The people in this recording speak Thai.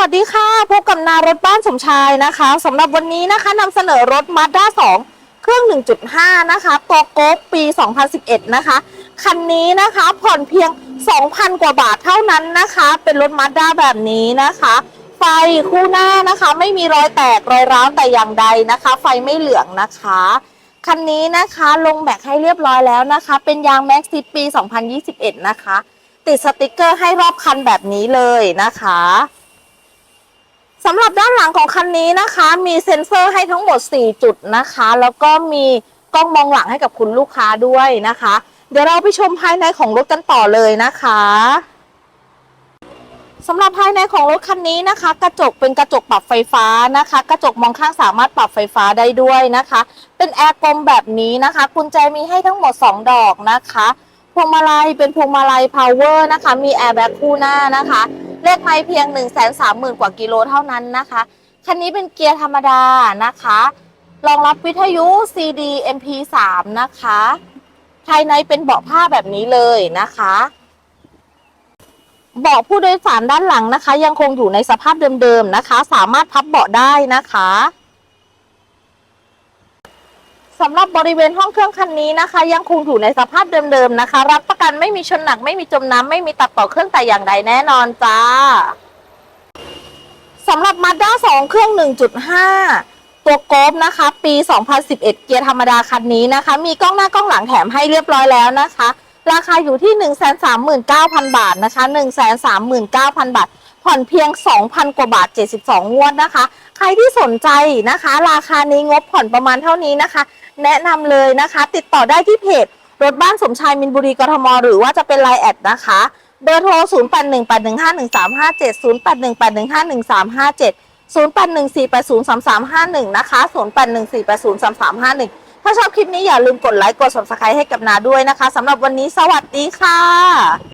วัสดีค่ะ พบกับนารถบ้านสมชายนะคะสำหรับวันนี้นะคะนำเสนอรถ Mazda 2เครื่อง 1.5 นะคะตัวโกฟปี 2011 นะคะ คันนี้นะคะผ่อนเพียง 2,000 กว่าบาทเท่านั้นนะคะ เป็นรถ Mazda แบบนี้นะคะ ไฟคู่หน้านะคะ ไม่มีรอยแตกรอยร้าวแต่อย่างใดนะคะ ไฟไม่เหลืองนะคะ คันนี้นะคะลงแม็กให้เรียบร้อยแล้วนะคะ เป็นยางแม็กซิปี 2021 นะคะ ติดสติกเกอร์ให้รอบคันแบบนี้เลยนะคะ สำหรับด้านหลังของคันนี้นะคะ มีเซ็นเซอร์ให้ทั้งหมด 4 จุดนะคะ แล้วก็มีกล้องมองหลังให้กับคุณลูกค้าด้วยนะคะ เดี๋ยวเราไปชมภายในของรถกันต่อเลยนะคะสำหรับภายในของรถคันนี้นะคะ กระจกเป็นกระจกปรับไฟฟ้านะคะ กระจกมองข้างสามารถปรับไฟฟ้าได้ด้วยนะคะ เป็นแอร์กลมแบบนี้นะคะกุญแจมีให้ทั้งหมด 2 ดอกนะคะพวงมาลัยเป็นพวงมาลัย power นะคะ มีแอร์แบ็กคู่หน้านะคะ เลขไม่เพียง 1 3 0 0 0 0 กว่ากิโลเท่านั้นนะคะ คันนี้เป็นเกียร์ธรรมดานะคะรองรับวิทยุ CD MP3 นะคะ ภายในเป็นเบาะผ้าแบบนี้เลยนะคะเบาะผู้โดยสารด้านหลังนะคะ ยังคงอยู่ในสภาพเดิมๆนะคะ สามารถพับเบาะได้นะคะ สำหรับบริเวณห้องเครื่องคันนี้นะคะ ยังคงอยู่ในสภาพเดิมๆนะคะ รับประกันไม่มีชนหนักไม่มีจมน้ำไม่มีตัดต่อเครื่องแต่อย่างใดแน่นอนจ้าสำหรับ Mazda 2 เครื่อง 1.5 ตัวโกฟนะคะ ปี 2011 เกียร์ธรรมดาคันนี้นะคะ มีกล้องหน้ากล้องหลังแถมให้เรียบร้อยแล้วนะคะ ราคาอยู่ที่ 139,000 บาทนะคะ 139,000 บาท ผ่อนเพียง 2,000 กว่าบาท 72 งวดนะคะ ใครที่สนใจนะคะ ราคานี้งบผ่อนประมาณเท่านี้นะคะ แนะนำเลยนะคะ ติดต่อได้ที่เพจรถบ้านสมชายมินบุรีกทม หรือว่าจะเป็นไลน์แอดนะคะ เบอร์โทร 0818151357 0818151357 0814803351 นะคะ 0814803351 ถ้าชอบคลิปนี้อย่าลืมกดไลค์ กด subscribe ให้กับนาด้วยนะคะสำหรับวันนี้สวัสดีค่ะ